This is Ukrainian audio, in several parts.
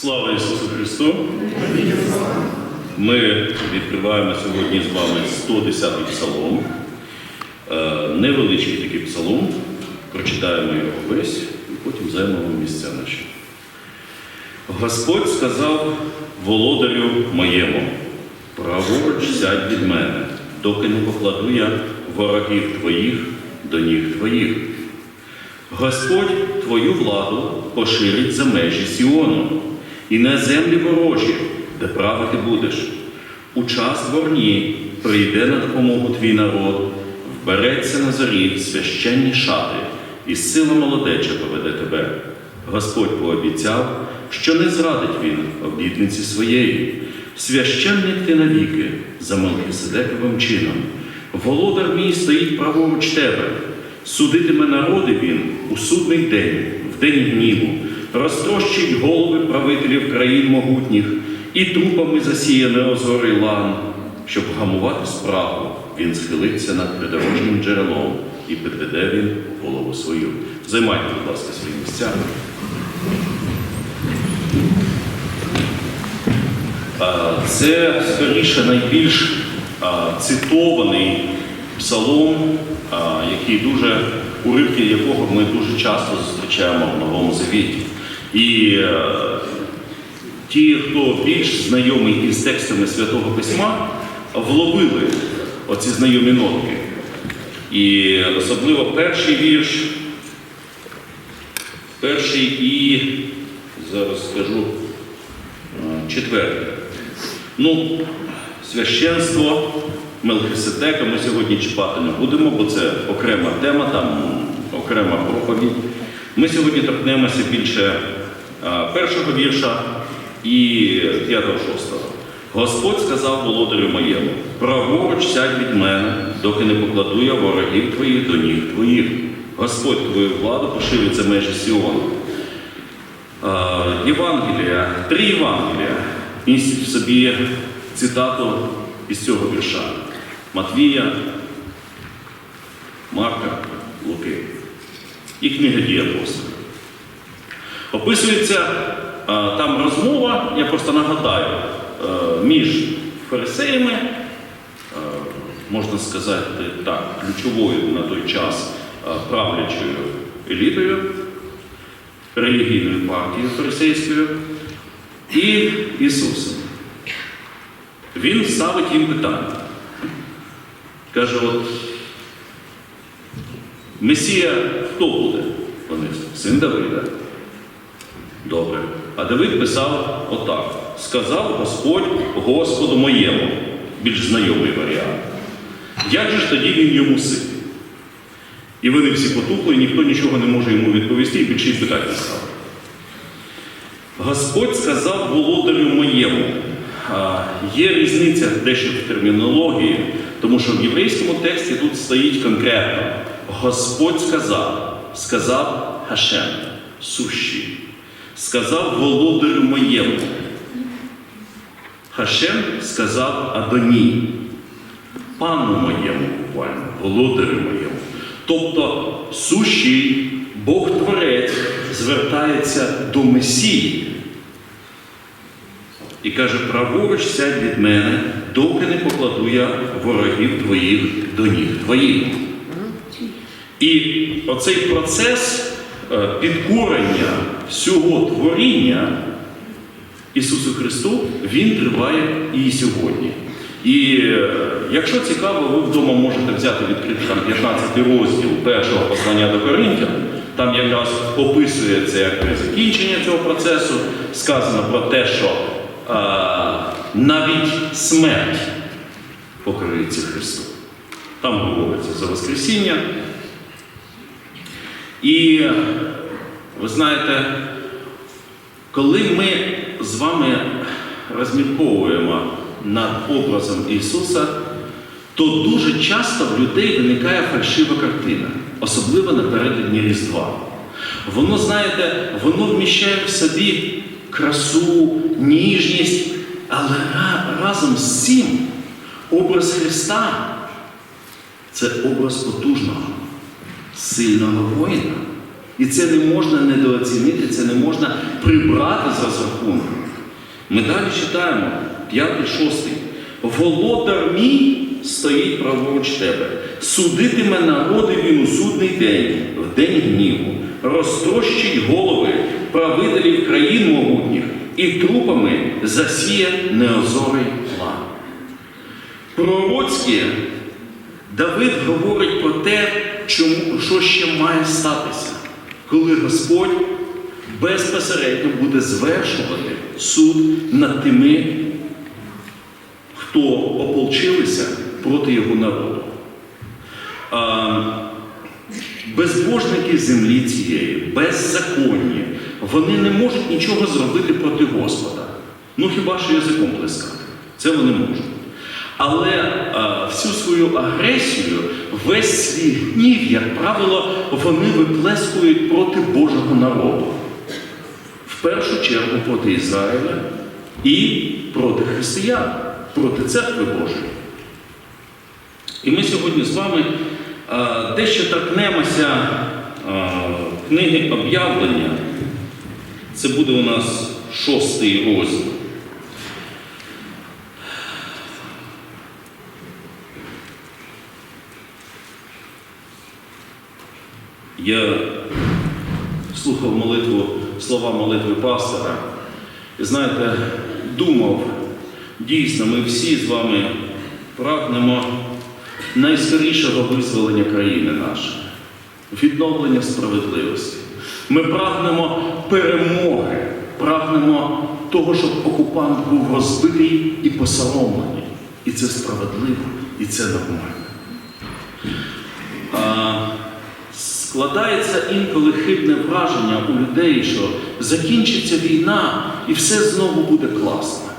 Слава Ісусу Христу! Ми відкриваємо сьогодні з вами 110-й псалом. Е, Невеличкий такий псалом. Прочитаємо його весь і потім займемо місця наші. Господь сказав володарю моєму, праворуч сядь від мене, доки не покладу я ворогів твоїх до ніг твоїх. Господь твою владу поширить за межі Сіону і на землі ворожі, де правити будеш. У час дворні прийде на допомогу твій народ, вбереться на зорі священні шати, і сила молодеча поведе тебе. Господь пообіцяв, що не зрадить він обітниці своєї. Священник ти навіки за Мелхиседековим чином. Володар мій стоїть праворуч тебе. Судитиме народи він у судний день, в день гніву, розтрощить голови правителів країн могутніх, і трупами засіяне озорий лан, щоб гамувати справу, він схилиться над придорожнім джерелом і підведе він голову свою. Займайте, будь ласка, свої місця. Це скоріше найбільш цитований псалом, який дуже уривки якого ми дуже часто зустрічаємо в Новому Завіті. І е, ті, хто більш знайомий із текстами Святого Письма, вловили оці знайомі нотки. І особливо перший вірш, перший і зараз скажу е, четвертий. Ну, священство Мелхиседека ми сьогодні чіпати не будемо, бо це окрема тема, там окрема проповідь. Ми сьогодні торкнемося більше першого вірша і п'ятого, шостого. Господь сказав володарю моєму, праворуч сядь від мене, доки не покладу я ворогів твоїх до ніг твоїх. Господь твою владу поширить за межі Сіону. А, Євангелія, три Євангелія містять в собі цитату із цього вірша Матвія, Марка, Луки і книга дій апостолів. Описується а, там розмова, я просто нагадаю, а, між фарисеями, а, можна сказати так, ключовою на той час правлячою елітою, релігійною партією фарисейською і Ісусом. Він ставить їм питання. Каже, от Месія хто буде? Вони син Давида. Добре. А Давид писав отак: сказав Господь Господу моєму, більш знайомий варіант. Як же ж тоді він йому син? І вони всі потухли, і ніхто нічого не може йому відповісти, і більше й питань не став. Господь сказав володарю моєму. Є різниця дещо в термінології, тому що в єврейському тексті тут стоїть конкретно Господь сказав, сказав Хашем, сущий, сказав володарю моєму. Хашем сказав Адоні, пану моєму, буквально, володарю моєму. Тобто сущий Бог Творець звертається до Месії. І каже, праворуч сядь від мене, доки не покладу я ворогів твоїх до ніг твоїх. І оцей процес підкорення всього творіння Ісусу Христу, він триває і сьогодні. І е, якщо цікаво, ви вдома можете взяти відкрити там 15 розділ першого послання до Коринтян, там якраз описується як закінчення цього процесу, сказано про те, що а, навіть смерть покриється Христу. Там говориться за Воскресіння. І ви знаєте, коли ми з вами розмірковуємо над образом Ісуса, то дуже часто в людей виникає фальшива картина, особливо напередодні Різдва. Воно, знаєте, воно вміщає в собі красу, ніжність, але разом з цим образ Христа це образ потужного, сильного воїна, І це не можна недооцінити, це не можна прибрати з розрахунку. Ми далі читаємо, п'ятий, шостий. Володар мій стоїть праворуч тебе. Судитиме народи він у судний день, в день гніву, розтрощить голови правителів країн могутніх і трупами засіє неозорий план. Пророцьке Давид говорить про те, чому, що ще має статися, коли Господь безпосередньо буде звершувати суд над тими, хто ополчилися проти його народу. А, безбожники землі цієї, беззаконні, вони не можуть нічого зробити проти Господа. Ну хіба що язиком плескати? Це вони можуть. Але а, всю свою агресію, весь свій гнів, як правило, вони виплескують проти Божого народу. В першу чергу проти Ізраїля і проти християн, проти церкви Божої. І ми сьогодні з вами а, дещо торкнемося а, книги об'явлення. Це буде у нас шостий розділ. Я слухав молитву, слова молитви пастора. І знаєте, думав, дійсно, ми всі з вами прагнемо найскорішого визволення країни нашої, відновлення справедливості. Ми прагнемо перемоги, прагнемо того, щоб окупант був розбитий і посоромлений. І це справедливо, і це нормально. Складається інколи хибне враження у людей, що закінчиться війна і все знову буде класно.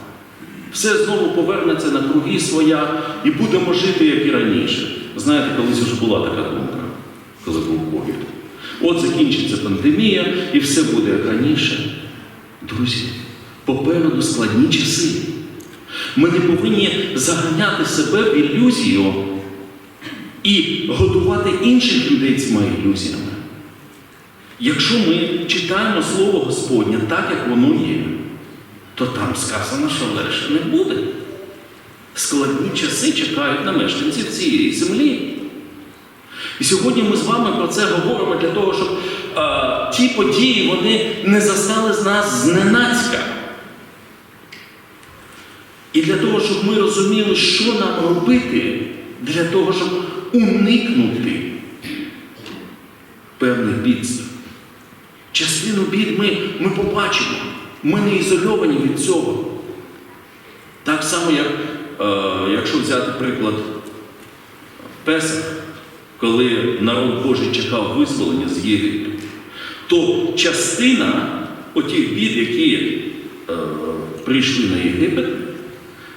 Все знову повернеться на круги своя і будемо жити, як і раніше. Знаєте, колись вже була така думка, коли був ковід. От закінчиться пандемія і все буде як раніше. Друзі, попереду складні часи. Ми не повинні заганяти себе в ілюзію і годувати інших людей цими ілюзіями. Якщо ми читаємо Слово Господнє так, як воно є, то там сказано, що легше не буде. Складні часи чекають на мешканців цієї землі. І сьогодні ми з вами про це говоримо для того, щоб е, ті події вони не застали з нас зненацька. І для того, щоб ми розуміли, що нам робити, для того, щоб уникнути певних бідств. Частину бід ми, ми побачимо. Ми не ізольовані від цього. Так само, як е, якщо взяти приклад Песах, коли народ Божий чекав визволення з Єгипту, то частина отих бід, які е, прийшли на Єгипет,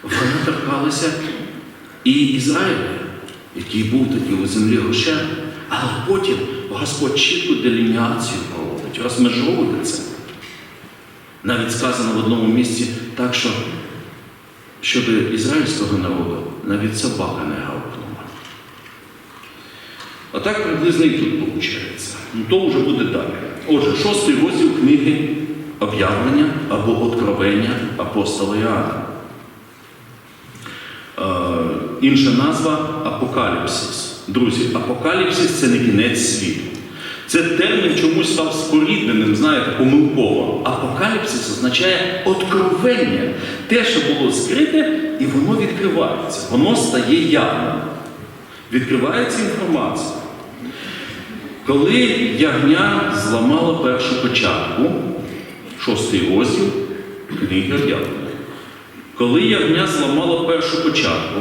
вони торкалися і Ізраїля, який був тоді у землі Гошен. Але потім Господь чітку делініацію проводить, розмежовує це. Навіть сказано в одному місці так, що щодо ізраїльського народу навіть собака не гавкнула. А так приблизно і тут виходить. Ну, то вже буде далі. Отже, шостий розділ книги об'явлення або откровення апостола Іоанна. Е, інша назва апокаліпсис. Друзі, апокаліпсис це не кінець світу. Це термін чомусь став спорідненим, знаєте, помилково. Апокаліпсис означає откровення. Те, що було скрите, і воно відкривається, воно стає явним. Відкривається інформація. Коли ягня зламала першу печатку, шостий розділ книги об'явлення. Коли ягня зламала першу початку,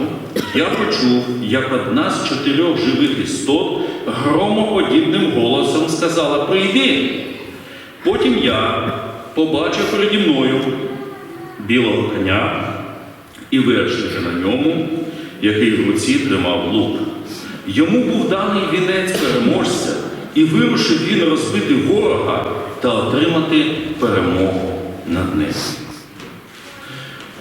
я почув, як одна з чотирьох живих істот громоподібним голосом сказала: Прийди. Потім я побачив переді мною білого коня і вершника на ньому, який в руці тримав лук. Йому був даний вінець переможця, і вирушив він розбити ворога та отримати перемогу над ним.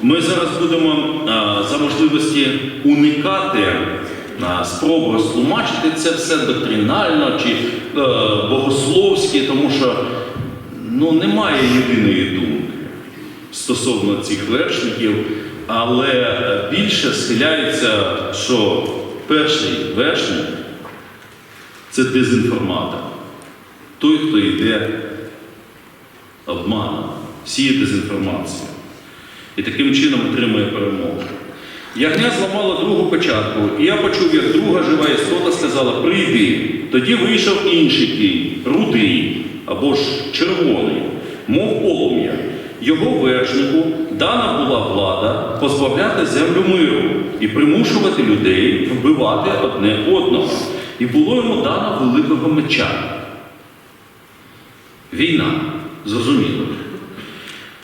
Ми зараз будемо а, за можливості уникати на спробу розтлумачити це все доктринально чи е, богословськи, тому що ну, немає єдиної думки стосовно цих вершників, але е, більше схиляється, що перший вершник це дезінформатор. Той, хто йде обманом, сіє дезінформацію. І таким чином отримує перемогу. Ягня зламала другу початку, і я почув, як друга жива істота сказала: прийди. Тоді вийшов інший кінь, рудий або ж червоний, мов полум'я. Його вершнику дана була влада позбавляти землю миру і примушувати людей вбивати одне одного. І було йому дано великого меча. Війна, зрозуміло.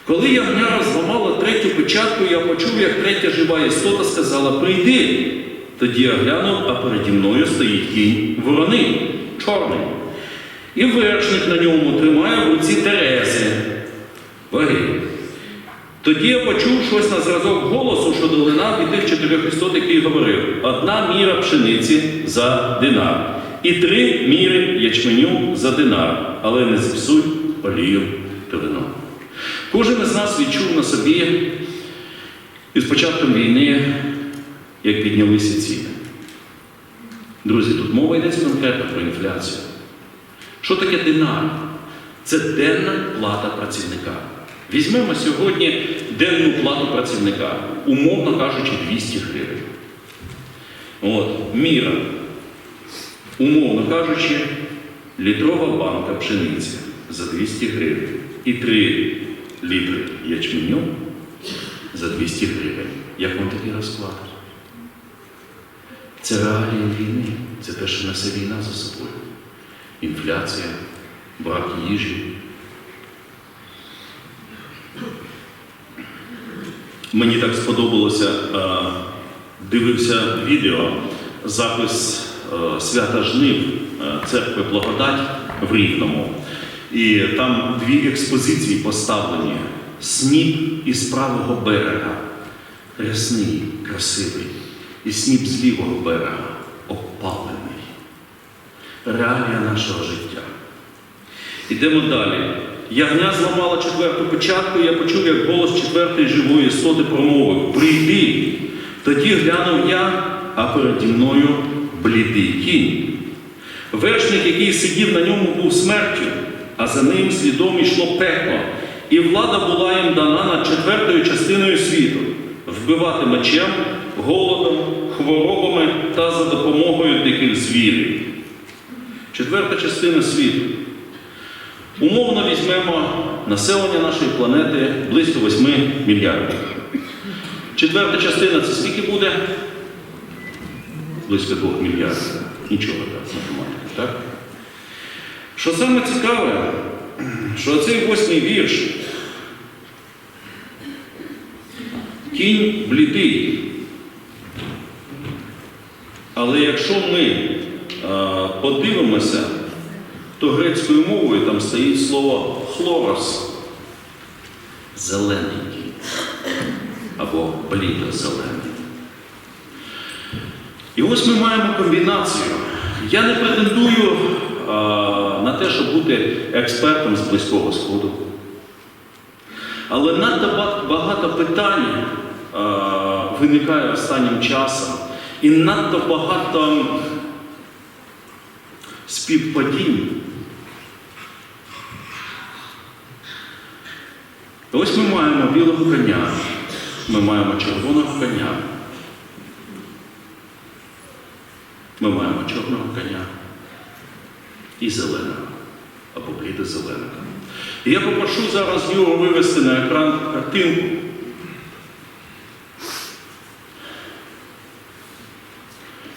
Коли ягня розламала третю печатку, я почув, як третя жива істота сказала: прийди. Тоді я глянув, а переді мною стоїть кінь ворони, чорний. І вершник на ньому тримає в руці Терези. Ваги. Тоді я почув щось на зразок голосу, що долинав від тих чотирьох істот, який говорив: одна міра пшениці за динар, і три міри ячменю за динар, але не зіпсуй олію. Кожен із нас відчув на собі із початком війни, як піднялися ціни. Друзі, тут мова йдеться конкретно про інфляцію. Що таке динар? Це денна плата працівника. Візьмемо сьогодні денну плату працівника, умовно кажучи, 200 гривень. От, міра. Умовно кажучи, літрова банка пшениці за 200 гривень і 3 літри ячменю за 200 гривень. Як вам такий розклад? Це реалії війни, це те, що несе війна за собою. Інфляція, брак їжі. Мені так сподобалося, е, дивився відео, запис е, свята жнив е, церкви Благодать в Рівному. І там дві експозиції поставлені: сніп із правого берега, рясний, красивий, і сніп з лівого берега обпалений. Реалія нашого життя. Ідемо далі. Ягня зламала четверту печатку, і я почув, як голос четвертої живої істоти промовив: Прийди. Тоді глянув я, а переді мною блідий кінь. Вершник, який сидів на ньому, був смертю, а за ним слідом йшло пекло, і влада була їм дана над четвертою частиною світу вбивати мечем, голодом, хворобами та за допомогою диких звірів. Четверта частина світу. Умовно візьмемо населення нашої планети близько 8 мільярдів. Четверта частина це скільки буде? Близько 2 мільярдів. Нічого так, математика, так? Що саме цікаве, що цей восьмий вірш кінь блідий. Але якщо ми е, подивимося, то грецькою мовою там стоїть слово хлорос зелений кінь або блідо-зелений. І ось ми маємо комбінацію. Я не претендую а, на те, щоб бути експертом з Близького Сходу. Але надто багато питань а, виникає останнім часом, і надто багато співпадінь. Ось ми маємо білого коня, ми маємо червоного коня. Ми маємо чорного коня і зеленого або бліде зеленого. І я попрошу зараз Юру вивести на екран картинку.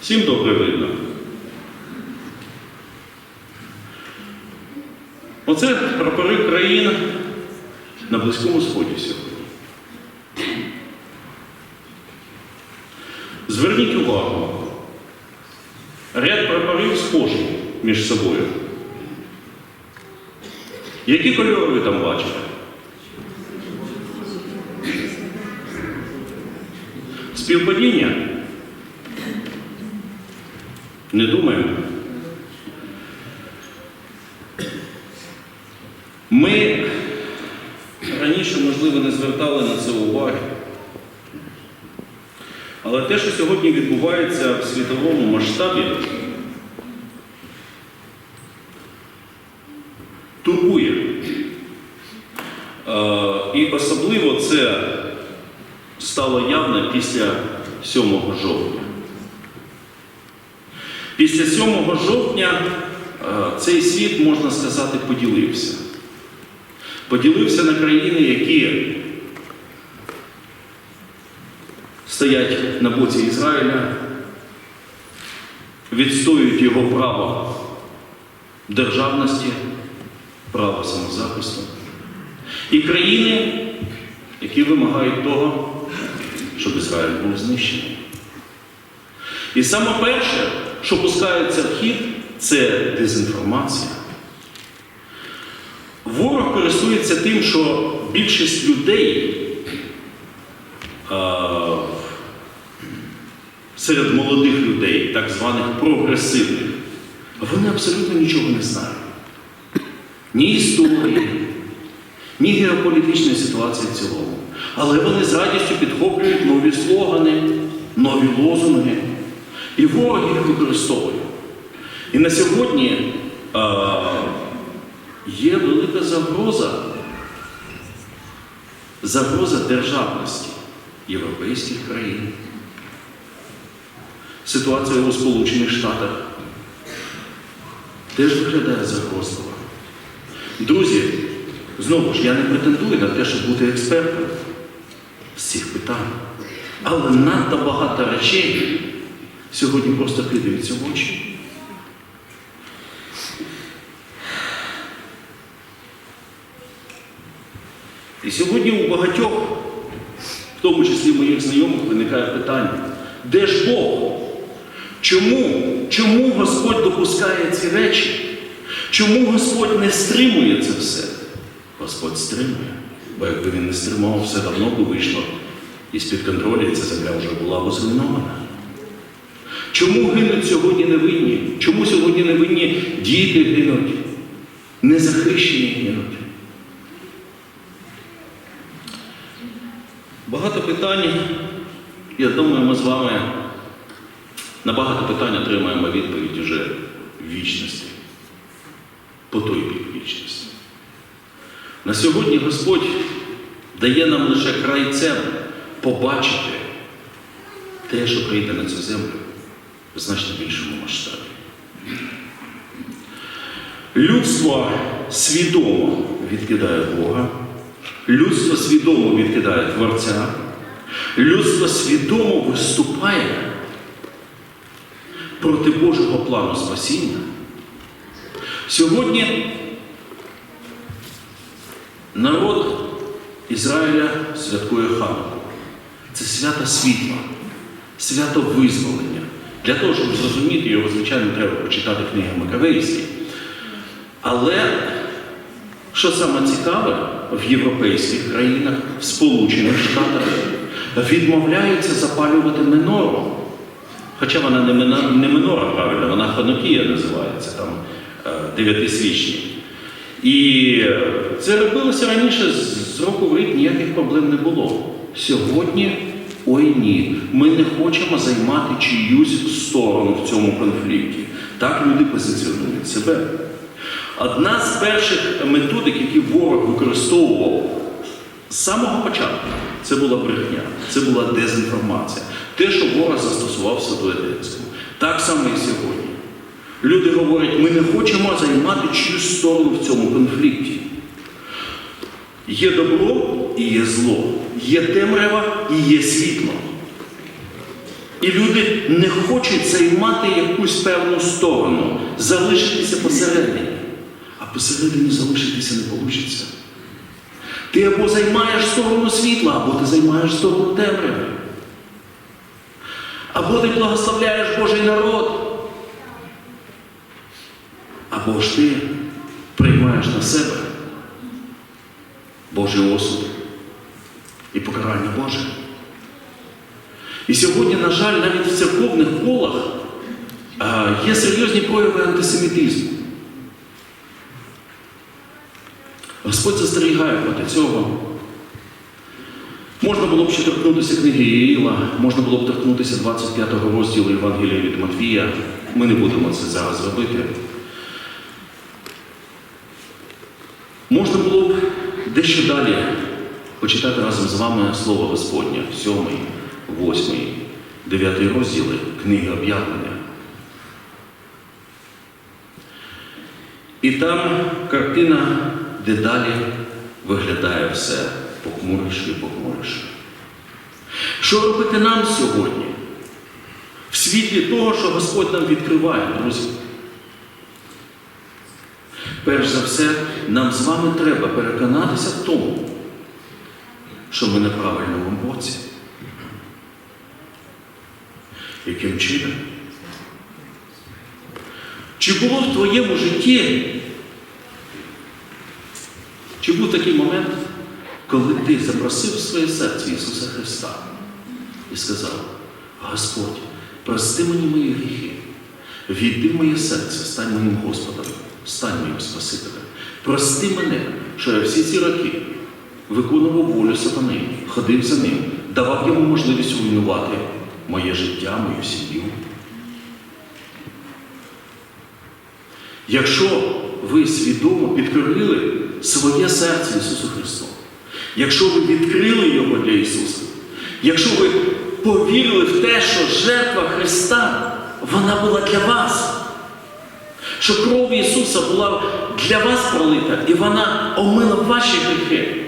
Всім добре видно. Оце прапори країн на Близькому Сході сьогодні. Між собою. Які кольори ви там бачите? Співпадіння? Не думаємо. Ми раніше, можливо, не звертали на це уваги. Але те, що сьогодні відбувається в світовому масштабі, турбує. Е, І особливо це стало явно після 7 жовтня. Після 7 жовтня е, цей світ, можна сказати, поділився. Поділився на країни, які стоять на боці Ізраїля, відстоюють його право державності, право самозахисту. І країни, які вимагають того, Ізраїль був знищений. І саме перше, що пускається в хід, це дезінформація. Ворог користується тим, що більшість людей серед молодих людей, так званих прогресивних, вони абсолютно нічого не знають. Ні історії, ні геополітичної ситуації в цілому. Але вони з радістю підхоплюють нові слогани, нові лозунги. І ворог їх використовує. І на сьогодні а, є велика загроза, загроза державності європейських країн. Ситуація у Сполучених Штатах теж виглядає загрозливо. Друзі, знову ж я не претендую на те, щоб бути експертом цих питань. Але надто багато речей сьогодні просто кидаються в очі. І сьогодні у багатьох, в тому числі моїх знайомих, виникає питання, де ж Бог? Чому? Чому Господь допускає ці речі? Чому Господь не стримує це все? Господь стримує. Бо якби він не стримував, все давно би вийшло із-під контролю, і ця земля вже була б зруйнована. Чому гинуть сьогодні невинні? Чому сьогодні невинні діти гинуть? Незахищені гинуть? Багато питань, я думаю, ми з вами на багато питань отримаємо відповідь уже в вічності, по той бік вічності. На сьогодні Господь дає нам лише крайцем побачити те, що прийде на цю землю в значно більшому масштабі. Людство свідомо відкидає Бога, людство свідомо відкидає Творця, людство свідомо виступає проти Божого плану спасіння. Сьогодні народ Ізраїля святкує Хануку. Це свято світла, свято визволення. Для того, щоб зрозуміти його, звичайно, треба почитати книги Макавейські. Але що саме цікаве, в європейських країнах, в Сполучених Штатах відмовляються запалювати менору. Хоча вона не, минора, правильно, вона ханукія називається, там е, дев'ятисвічні. І це робилося раніше з року в рік ніяких проблем не було. Сьогодні, ой ні, ми не хочемо займати чиюсь сторону в цьому конфлікті. Так люди позиціонують себе. Одна з перших методик, які ворог використовував з самого початку, це була брехня, це була дезінформація. Те, що ворог застосував в Святоєдинському. Так само і сьогодні. Люди говорять, ми не хочемо займати чиюсь сторону в цьому конфлікті. Є добро і є зло, є темрява і є світло. І люди не хочуть займати якусь певну сторону, залишитися посередині. А посередині залишитися не вийде. Ти або займаєш сторону світла, або ти займаєш сторону темряви. Або ти благословляєш Божий народ, або ж ти приймаєш на себе Божий осуд і покарання Боже. І сьогодні, на жаль, навіть в церковних колах а, є серйозні прояви антисемітизму. Господь застерігає проти цього. Можна було б ще торкнутися книги Іїла, можна було б торкнутися 25 розділу Євангелія від Матвія. Ми не будемо це зараз робити. Можна було б дещо далі почитати разом з вами Слово Господнє, 7, 8, 9 розділи книги об'явлення. І там картина дедалі виглядає все похмуріше і похмуріше. Що робити нам сьогодні? В світлі того, що Господь нам відкриває, друзі. Перш за все, нам з вами треба переконатися в тому, що ми на правильному боці. Яким чином? Чи було в твоєму житті, чи був такий момент, коли ти запросив своє серце Ісуса Христа і сказав, Господь, прости мені мої гріхи, війди в моє серце, стань моїм Господом, стань моїм Спасителем. Прости мене, що я всі ці роки виконував волю сатани, ходив за ним, давав йому можливість руйнувати моє життя, мою сім'ю. Якщо ви свідомо підкорили своє серце Ісусу Христу, якщо ви відкрили його для Ісуса, якщо ви повірили в те, що жертва Христа, вона була для вас, що кров Ісуса була для вас пролита, і вона омила ваші гріхи.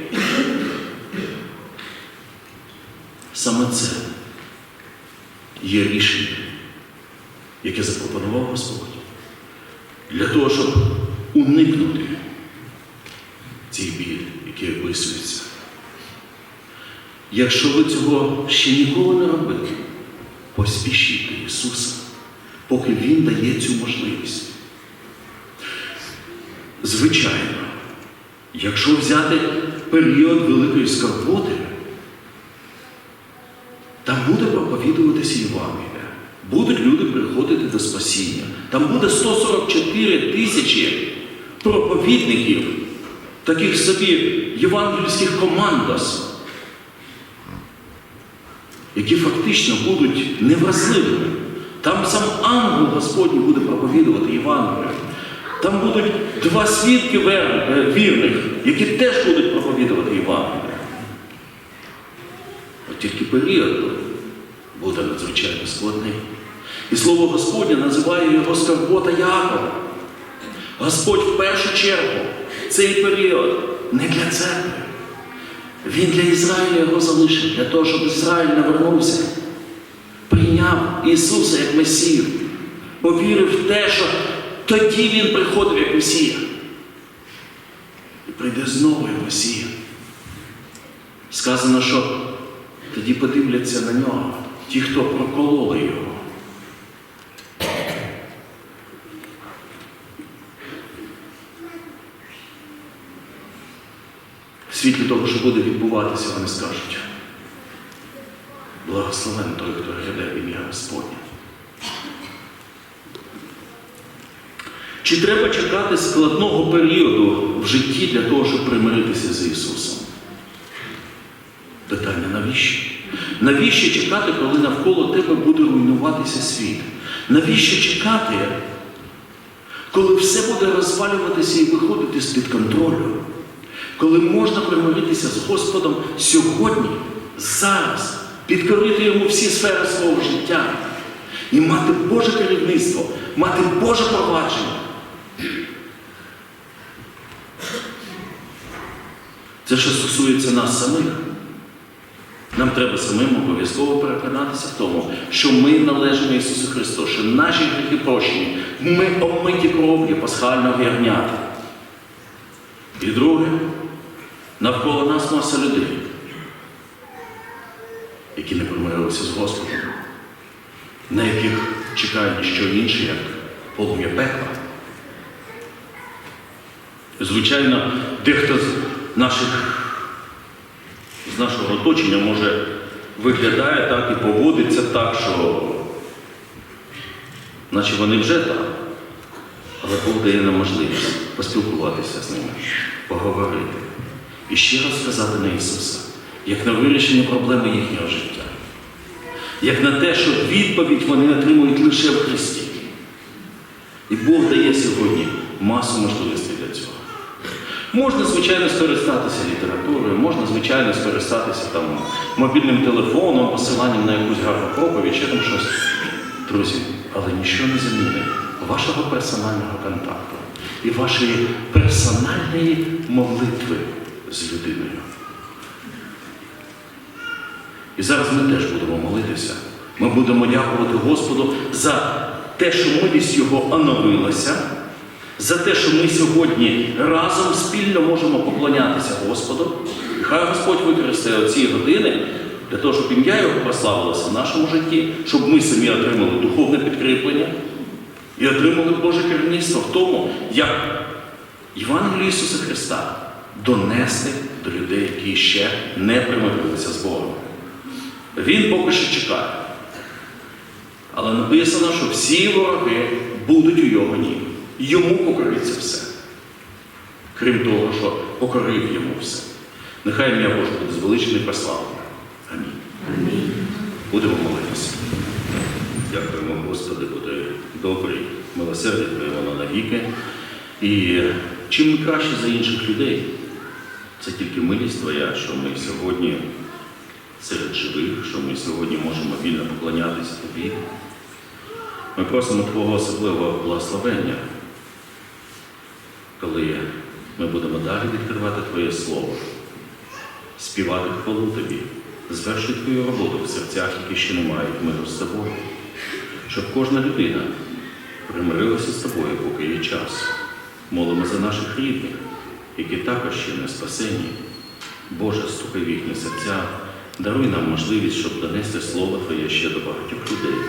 Саме це є рішення, яке запропонував Господь для того, щоб уникнути цей біль, який описується. Якщо ви цього ще ніколи не робили, поспішіть до Ісуса, поки Він дає цю можливість. Звичайно, якщо взяти період великої скорботи, там буде проповідуватися Євангелія. Будуть люди приходити до спасіння. Там буде 144 тисячі проповідників, таких собі євангельських командос, які фактично будуть невразливими. Там сам ангел Господній буде проповідувати Євангелію. Там будуть два свідки е, вірних, які теж будуть проповідувати Євангелію. От тільки період буде надзвичайно складний. І слово Господнє називає його скарбота Якова. Господь в першу чергу цей період не для церкви. Він для Ізраїля його залишив, для того, щоб Ізраїль навернувся, прийняв Ісуса як Месію, повірив в те, що тоді Він приходив як Месія. І прийде знову як Месія. Сказано, що тоді подивляться на нього ті, хто прокололи його. Світлі того, що буде відбуватися, вони скажуть. Благословен той, хто гляде ім'я Господнє. Чи треба чекати складного періоду в житті для того, щоб примиритися з Ісусом? Питання навіщо? Навіщо чекати, коли навколо тебе буде руйнуватися світ? Навіщо чекати, коли все буде розвалюватися і виходити з-під контролю? Коли можна примиритися з Господом сьогодні, зараз, підкорити йому всі сфери свого життя і мати Боже керівництво, мати Боже провадження. Це що стосується нас самих. Нам треба самим обов'язково переконатися в тому, що ми належимо Ісусу Христу, що наші гріхи прощені, ми омиті кров'ю пасхального ягнята. І друге, навколо нас маса людей, які не помирилися з Господом, на яких чекає ніщо інше, як полум'я пекла. Звичайно, дехто з наших з нашого оточення може виглядає так і поводиться так, що наче вони вже там. Але Бог дає нам можливість поспілкуватися з ними, поговорити і ще раз сказати на Ісуса, як на вирішення проблеми їхнього життя, як на те, що відповідь вони отримують лише в Христі. І Бог дає сьогодні масу можливостей для цього. Можна, звичайно, скористатися літературою, можна, звичайно, скористатися там, мобільним телефоном, посиланням на якусь гарну проповідь, чи там щось. Друзі, але нічого не замінить вашого персонального контакту і вашої персональної молитви з людиною. І зараз ми теж будемо молитися. Ми будемо дякувати Господу за те, що милість Його оновилася, за те, що ми сьогодні разом спільно можемо поклонятися Господу. Хай Господь використає оці години для того, щоб ім'я Його прославилося в нашому житті, щоб ми самі отримали духовне підкріплення і отримали Боже керівництво в тому, як Євангелію Ісуса Христа донести до людей, які ще не примирилися з Богом. Він поки що чекає. Але написано, що всі вороги будуть у його ніг. Йому покориться все. Крім того, що покорив йому все. Нехай ім'я Боже буде звеличене і прославлене. Амінь. Будемо молитися. Дякуємо, Господи, буде добрий, милосердя Твоє воно навіки. І чим ми краще за інших людей, це тільки милість Твоя, що ми сьогодні серед живих, що ми сьогодні можемо вільно поклонятися Тобі. Ми просимо Твого особливого благословення, коли ми будемо далі відкривати Твоє Слово, співати хвалу Тобі, звершити Твою роботу в серцях, які ще не мають миру з тобою, щоб кожна людина примирилася з тобою, поки є час. Молимо за наших рідних, які також ще не спасені. Боже, стукай в їхні серця, даруй нам можливість, щоб донести Слово Твоє ще до багатьох людей.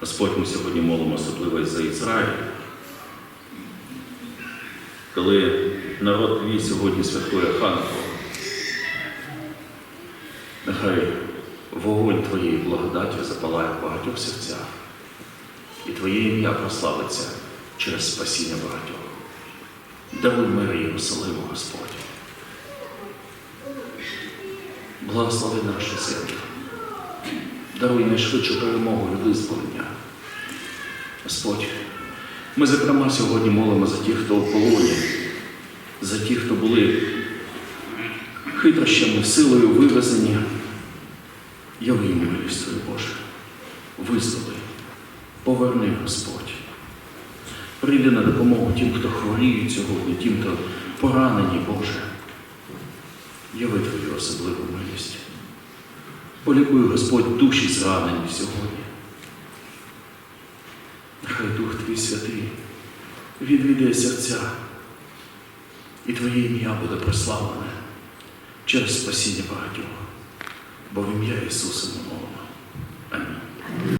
Господь, ми сьогодні молимо особливо за Ізраїль. Коли народ твій сьогодні святкує Ханку, нехай вогонь Твоєї благодаті запалає в багатьох серцях, і Твоє ім'я прославиться через спасіння багатьох. Даруй мир Єрусалиму, Господь. Благослови нашу землю. Даруй найшвидшу перемогу і визволення. Господь, ми, зокрема, сьогодні молимо за тих, хто в полоні, за тих, хто були хитрощами, силою вивезені. Яви їм милість Боже. Визволи, поверни, Господь. Прийди на допомогу тим, хто хворіють сьогодні, тим, хто поранені, Боже. Яви Твою особливу милість. Полікуй, Господь, душі зранені сьогодні. Хай Дух Твій святий відвідає серця, і Твоє ім'я буде прославлене через спасіння багатьох, бо в ім'я Ісуса ми молимо. Амінь.